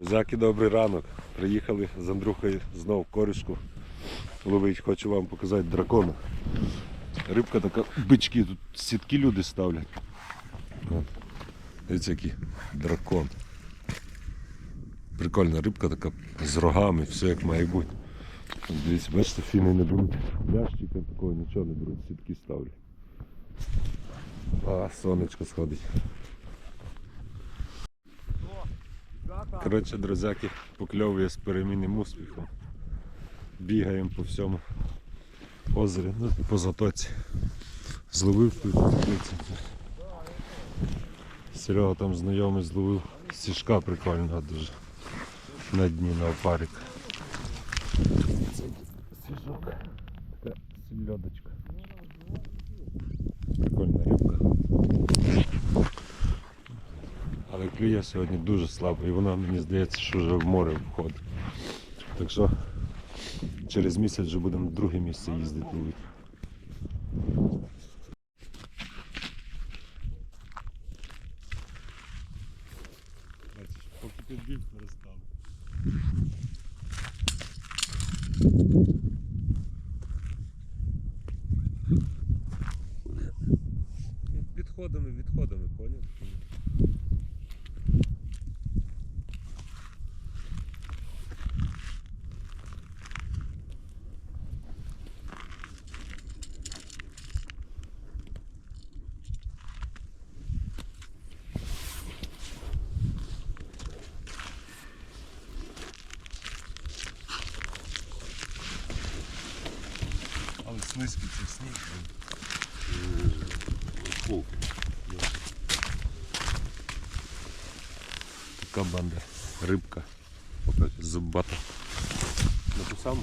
Заки, добрий ранок. Приїхали з Андрухою знов в корішку. Ловить, хочу вам показати дракона. Рибка така, бички, тут сітки люди ставлять. От. Дивіться, який дракон. Прикольна рибка така з рогами, все як має бути. Дивіться, бачите, фіни не беруть. Лящика такого нічого не беруть, сітки ставлять. А, сонечко сходить. Коротше, друзяки, покльовує з перемінним успіхом. Бігаємо по всьому озері, ну по затоці. Зловив тут. Серега там знайомий зловив сішка прикольного дуже. На дні на опарик. Це сішок. Така сільодочка. Прикольна рибка. Але клює сьогодні дуже слабо і вона мені здається, що вже в море входить. Так що через місяць вже будемо в друге місце їздити. Поки ти біг перестав. Рибка. Зубата. На ту саму?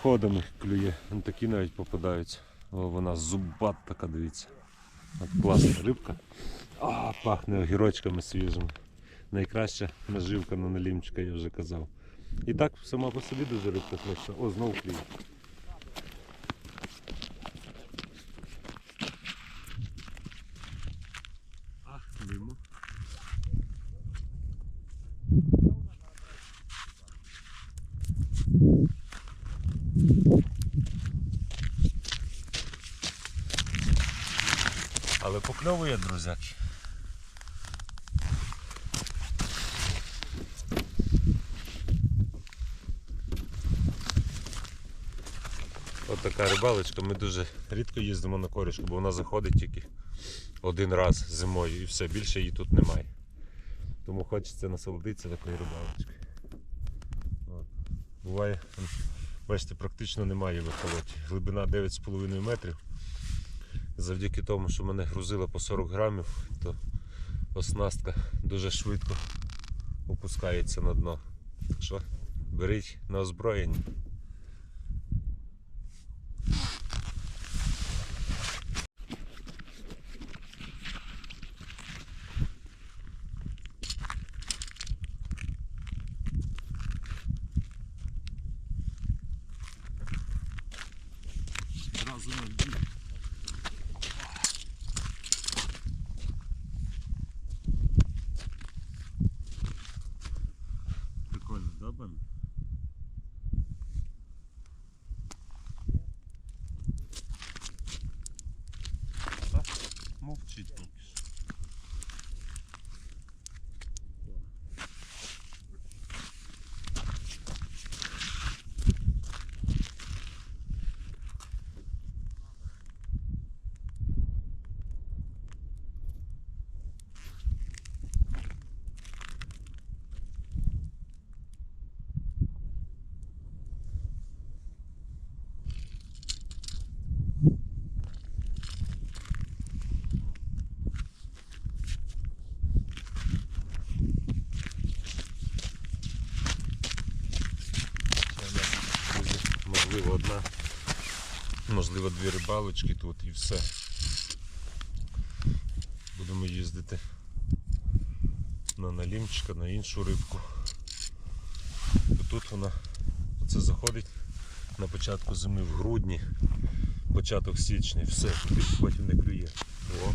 З підходами клює. Вон такі навіть попадаються. О, вона зубат така, дивіться. От класна рибка. А, пахне огірочками свіжими. Найкраща наживка на налімчика, я вже казав. І так сама по собі дуже рибка смачна. О, знову клює. Ах, мимо. Але покльовує, друзяки. От така рибалочка. Ми дуже рідко їздимо на корішку, бо вона заходить тільки один раз зимою і все, більше її тут немає. Тому хочеться насолодитися такою рибалочкою. Буває, бачите, практично немає в ехолоті. Глибина 9,5 метрів. Завдяки тому, що мене грузило по 40 грамів, то оснастка дуже швидко опускається на дно. Так що беріть на озброєння. Зразу на дні. Прикольно, да, Бен? Так, мовчить поки що. Це у нас, друзі, можливо одна, можливо дві рибалочки тут і все. Будемо їздити на налімчика, на іншу рибку. Бо тут вона оце заходить на початку зими в грудні, початок січня, все, потім не клює. О.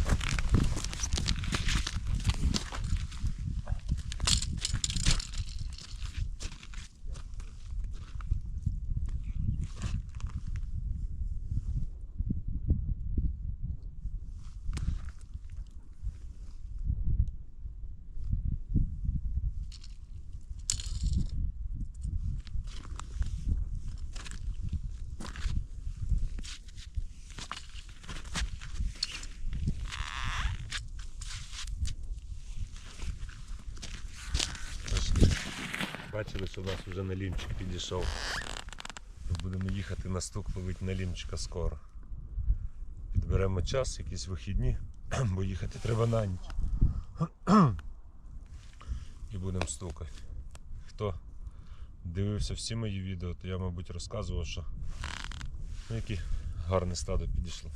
Ось, Бачили, що в нас вже налімчик підійшов. Будемо їхати на стук ловити налімчика скоро. Підберемо час, якісь вихідні, бо їхати треба на ніч. І будемо стукати. Хто дивився всі мої відео, то я, мабуть, розказував, що ну, яке гарне стадо підійшло.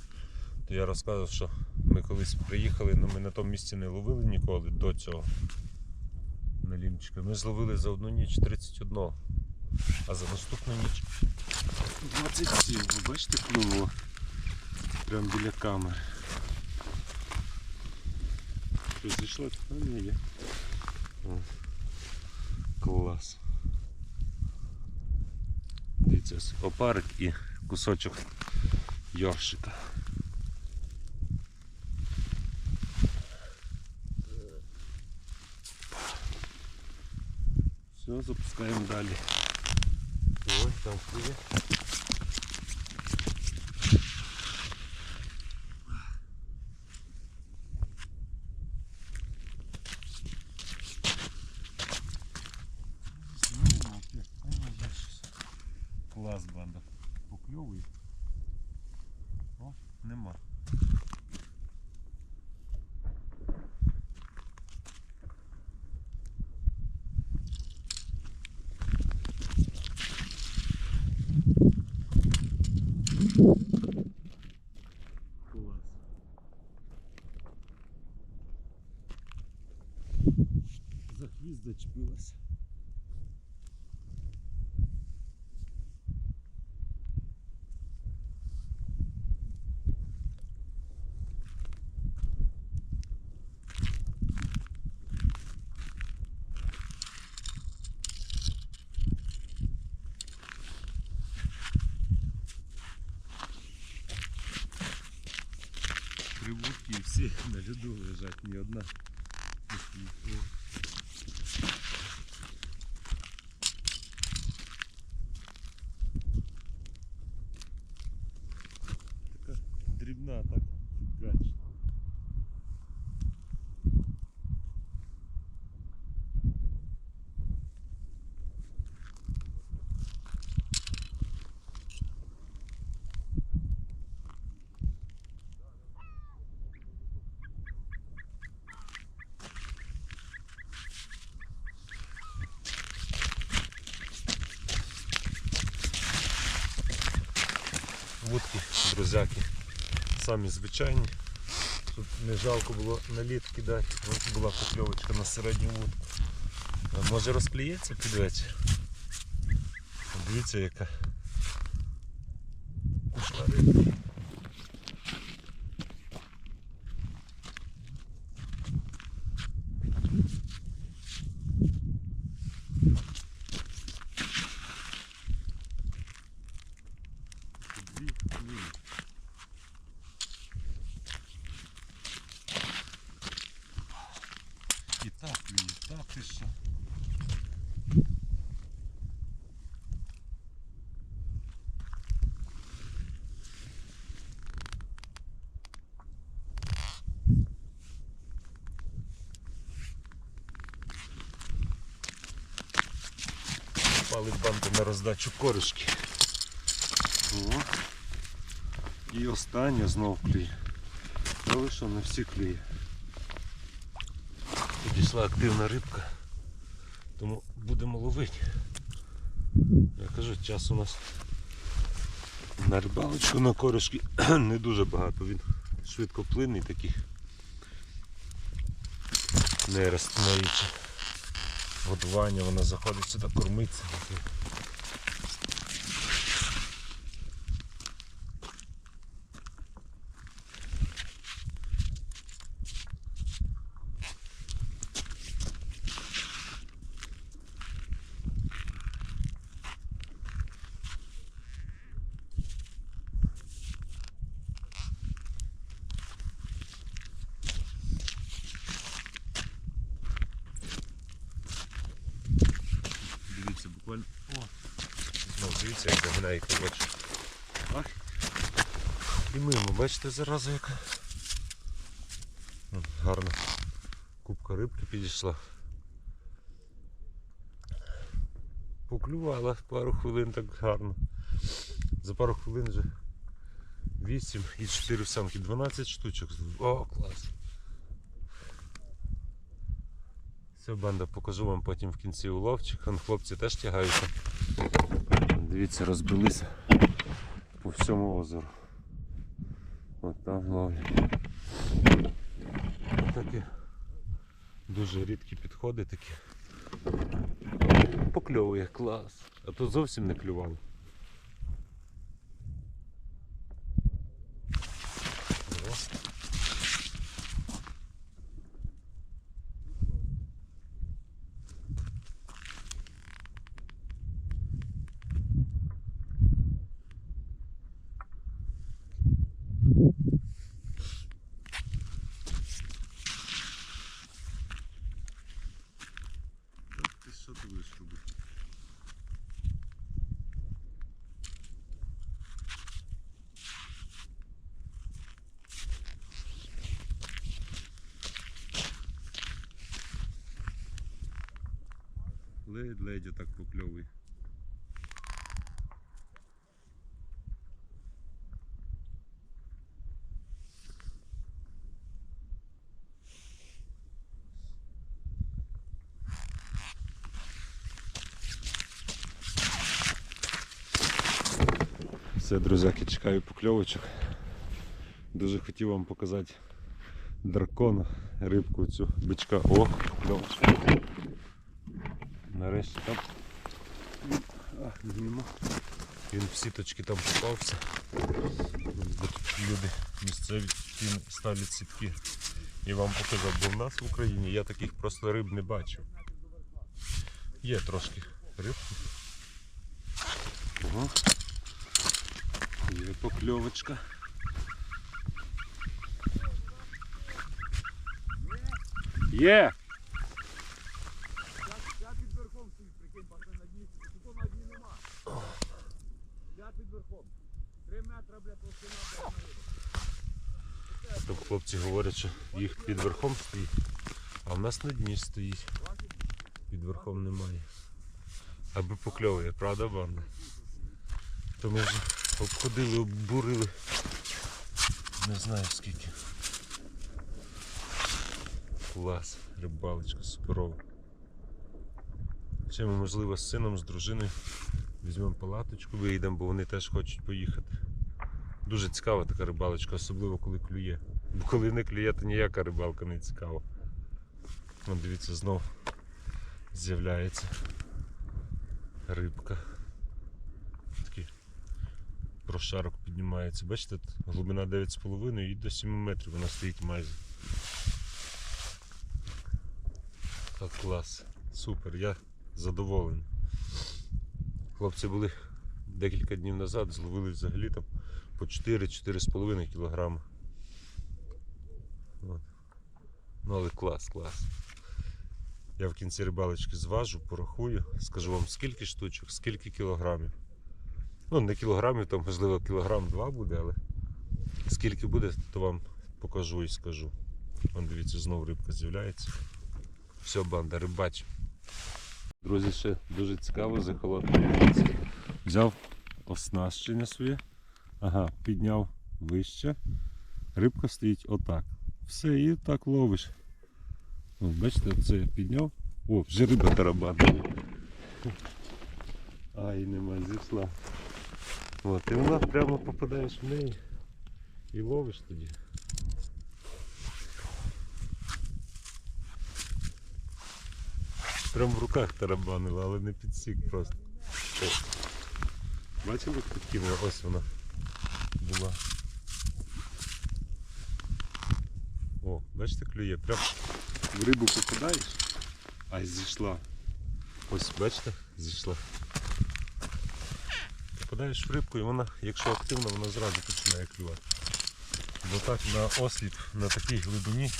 То я розказував, що ми колись приїхали, але ми на тому місці не ловили ніколи до цього лімчика. Ми зловили за одну ніч 31, а за наступну ніч 27. Ви бачите, клюнуло прямо біля камери. Що зійшло? А, не є. Клас. Дивіться, опарик і кусочок йоршика. Все, запускаємо далі. Ось там. Клас банда. Покльовує. О, нема. Клас. За грибутки всі на льоду лежат ни одна. О. самі звичайні. Тут не жалко було на лід кидати. Ось була покльовочка на середню вудку. Може розпліється під вечір. Дивіться яка. Пішла рибка. Дві ні. І так, і так, і що. Палить банку на роздачу коришки. О. І останнє знов клює. Але що не всі клює. Підійшла активна рибка, тому будемо ловити. Я кажу, час у нас на рибалочку на коришки не дуже багато. Він швидкоплинний такий. Не розстановюючи годування, вона заходить сюди кормиться. Дивіться, як загинає кабачок. І мимо, бачите, зараза яка. М, Гарно. Кубка рибки підійшла. Поклювала пару хвилин так гарно. За пару хвилин вже 8 і 4 самки, 12 штучок. О, клас. Все, банда, покажу вам потім в кінці уловчик. Вон хлопці теж тягаються. Дивіться, розбилися по всьому озеру. От там ловлять. Такі дуже рідкі підходи такі. Покльовує клас. А тут зовсім не клювало. О. Так ти що ти будеш робити? Ледь-ледь так покльовує. Все, друзяки, чекаю покльовочок. Дуже хотів вам показати дракона, рибку цю бичка. О, кльовочка. Нарешті там. А, зніму. Він в сіточки там попався. Люди місцеві ставлять сітки. І вам показав, бо в нас в Україні я таких просто риб не бачив. Є трошки риб. Ого. Є покльовочка. Є! Я під верхом стоїть, прикинь, пацан на дні. Тут на дні нема. Я під верхом. Там хлопці говорять, що їх під верхом стоїть, а в нас на дні стоїть. Під верхом немає. Аби покльовує, правда, банда? То ми вже обходили, оббурили. Не знаю скільки. Клас, рибалочка суперова. Ще ми, можливо, з сином, з дружиною візьмемо палаточку, виїдемо, бо вони теж хочуть поїхати. Дуже цікава така рибалочка, особливо коли клює. Бо коли не клює, то ніяка рибалка не цікава. Вон, дивіться, знов з'являється рибка. Такий прошарок піднімається. Бачите, тут глибина 9,5 і до 7 метрів вона стоїть майже. Так, клас. Супер, я задоволений. Хлопці були декілька днів назад, зловили взагалі там по 4-4,5 кілограми. От. Ну але клас, клас. Я в кінці рибалочки зважу, порахую, скажу вам скільки штучок, скільки кілограмів. Ну, не кілограмів, там можливо кілограм два буде, але скільки буде, то вам покажу і скажу. Вон дивіться, знову рибка з'являється. Все, банда, рибач. Друзі, ще дуже цікаво захолодно. Взяв оснащення своє. Ага, підняв вище. Рибка стоїть отак. Все, і так ловиш. О, бачите, це я підняв. О, вже риба тарабанила. Ай, нема, зійшла. От, і вона прямо попадаєш в неї і ловиш тоді. Прям в руках тарабанила, але не підсік просто. Бачили, підкинула? Ось вона була. О, бачите, клює. Прям в рибу попадаєш, а зійшла. Ось, бачите, зійшла. Попадаєш в рибку і вона, якщо активна, вона зразу починає клювати. Бо так на осліп, на такій глибині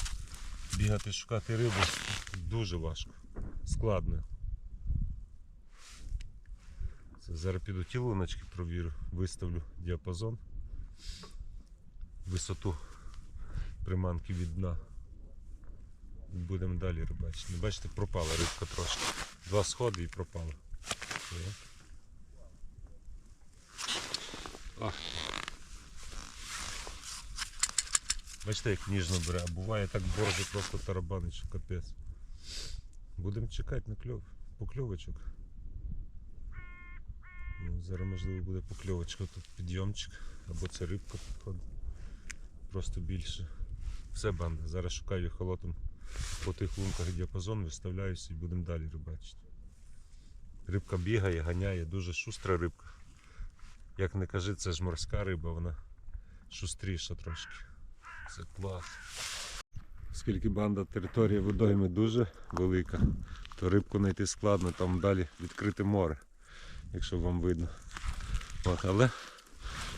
бігати, шукати рибу дуже важко. Складно. Зараз піду ті луночки провірю, виставлю діапазон, висоту приманки від дна. Будемо далі рибачити. Бачите, пропала рибка трошки. Два сходи і пропала. Бачите, як ніжно бере, а буває так борзо просто тарабанить, що капець. Будемо чекати на кльов, покльовочок. Ну, зараз можливо буде покльовочка, тут підйомчик, або це рибка підходить. Просто більше. Все банда. Зараз шукаю холотом по тих лунках діапазон, виставляюся і будемо далі рибачити. Рибка бігає, ганяє, дуже шустра рибка. Як не кажи, це ж морська риба, вона шустріша трошки. Це клас. Оскільки банда територія водойми дуже велика, то рибку знайти складно, там далі відкрите море, якщо вам видно. От, але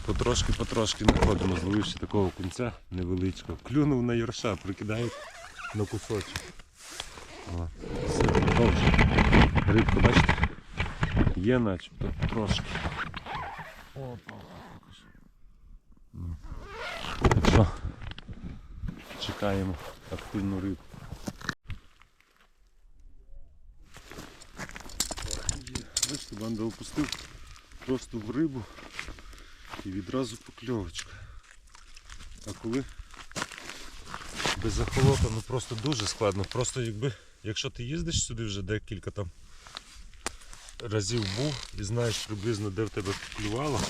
потрошки-потрошки знаходимо, зловивши такого кінця невеличкого. Клюнув на юрша, прикидає на кусочок. От, все, продовжуємо. Рибка, бачите, є начебто трошки. Опа. Ну. Так що, чекаємо активну рибку. Бачите, банда опустив просто в рибу і відразу покльовочка. А коли без захолота, ну просто дуже складно. Просто якби, якщо ти їздиш сюди вже декілька там разів був і знаєш приблизно де в тебе клювало.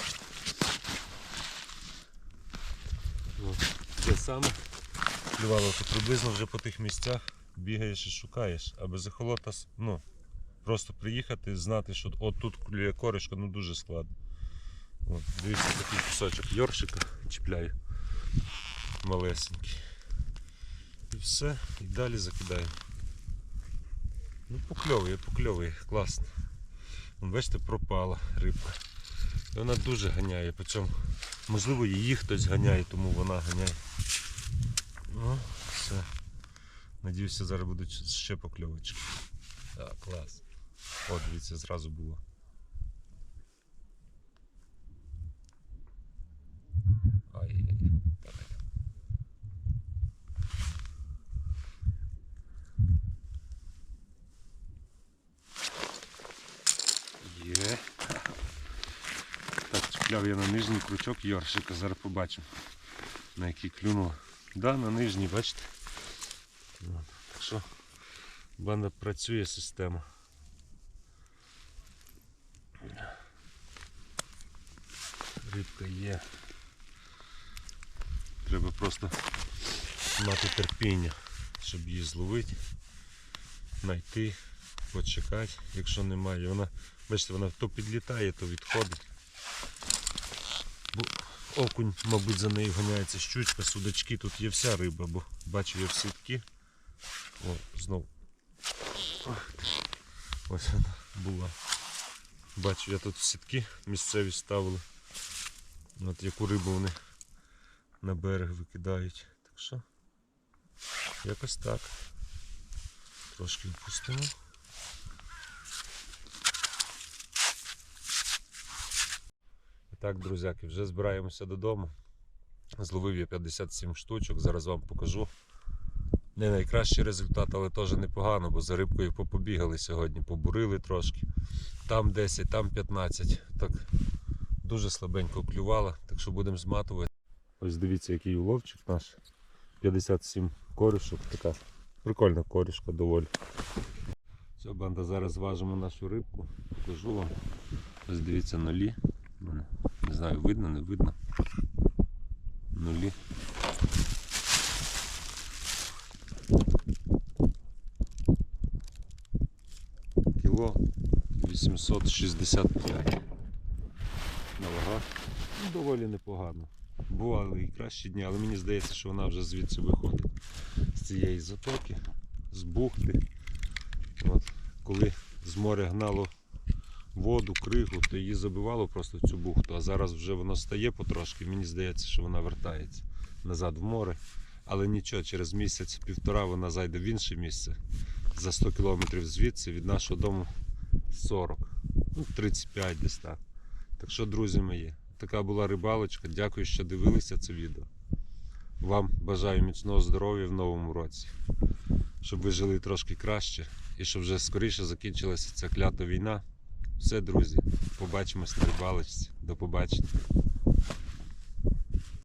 От, Де саме клювало, то приблизно вже по тих місцях бігаєш і шукаєш. А без захолота, ну, просто приїхати, знати, що от тут клює коришка, ну дуже складно. От, дивіться, такий кусочок йоршика чіпляю. Малесенький. І все, і далі закидаю. Ну покльовує, покльовує, класно. Бачите, пропала рибка. І вона дуже ганяє, причому, можливо, її хтось ганяє, тому вона ганяє. Ну, все. Надіюся, зараз будуть ще покльовочки. Так, клас. О, дивіться, зразу було. Ай-яй-яй. Давай. Є. Так, чіпляв я на нижній крючок Йоршика, зараз побачимо, на який клюнув. Да, на нижній, бачите? Так що банда працює система. Рибка є. Треба просто мати терпіння, щоб її зловити, знайти, почекати, якщо немає. Вона, бачите, вона то підлітає, то відходить. Бо окунь, мабуть, за нею ганяється щучка, судачки, тут є вся риба, бо бачу я в сітки. О, знов. Ось вона була. Бачу, я тут сітки місцеві ставили. От яку рибу вони на берег викидають. Так що якось так. Трошки впустимо. Так, друзяки, вже збираємося додому. Зловив я 57 штучок, зараз вам покажу. Не найкращий результат, але теж непогано, бо за рибкою попобігали сьогодні, побурили трошки. Там 10, там 15. Так дуже слабенько клювало, так що будемо зматувати. Ось дивіться, який уловчик наш. 57 корішок, така прикольна корішка доволі. Все, банда, зараз зважимо нашу рибку, покажу вам. Ось дивіться нулі. Знаю, видно, не видно. Нулі. Кіло 865 на вагах. Ну, доволі непогано. Бували і кращі дні, але мені здається, що вона вже звідси виходить з цієї затоки, з бухти. От, коли з моря гнало воду, кригу, то її забивало просто в цю бухту, а зараз вже воно стає потрошки. Мені здається, що вона вертається назад в море. Але нічого, через місяць-півтора вона зайде в інше місце за 100 кілометрів звідси від нашого дому 40, ну 35 десь так. Так що, друзі мої, така була рибалочка. Дякую, що дивилися це відео. Вам бажаю міцного здоров'я в новому році, щоб ви жили трошки краще і щоб вже скоріше закінчилася ця клята війна. Все, друзі, побачимось на рибалочці. До побачення.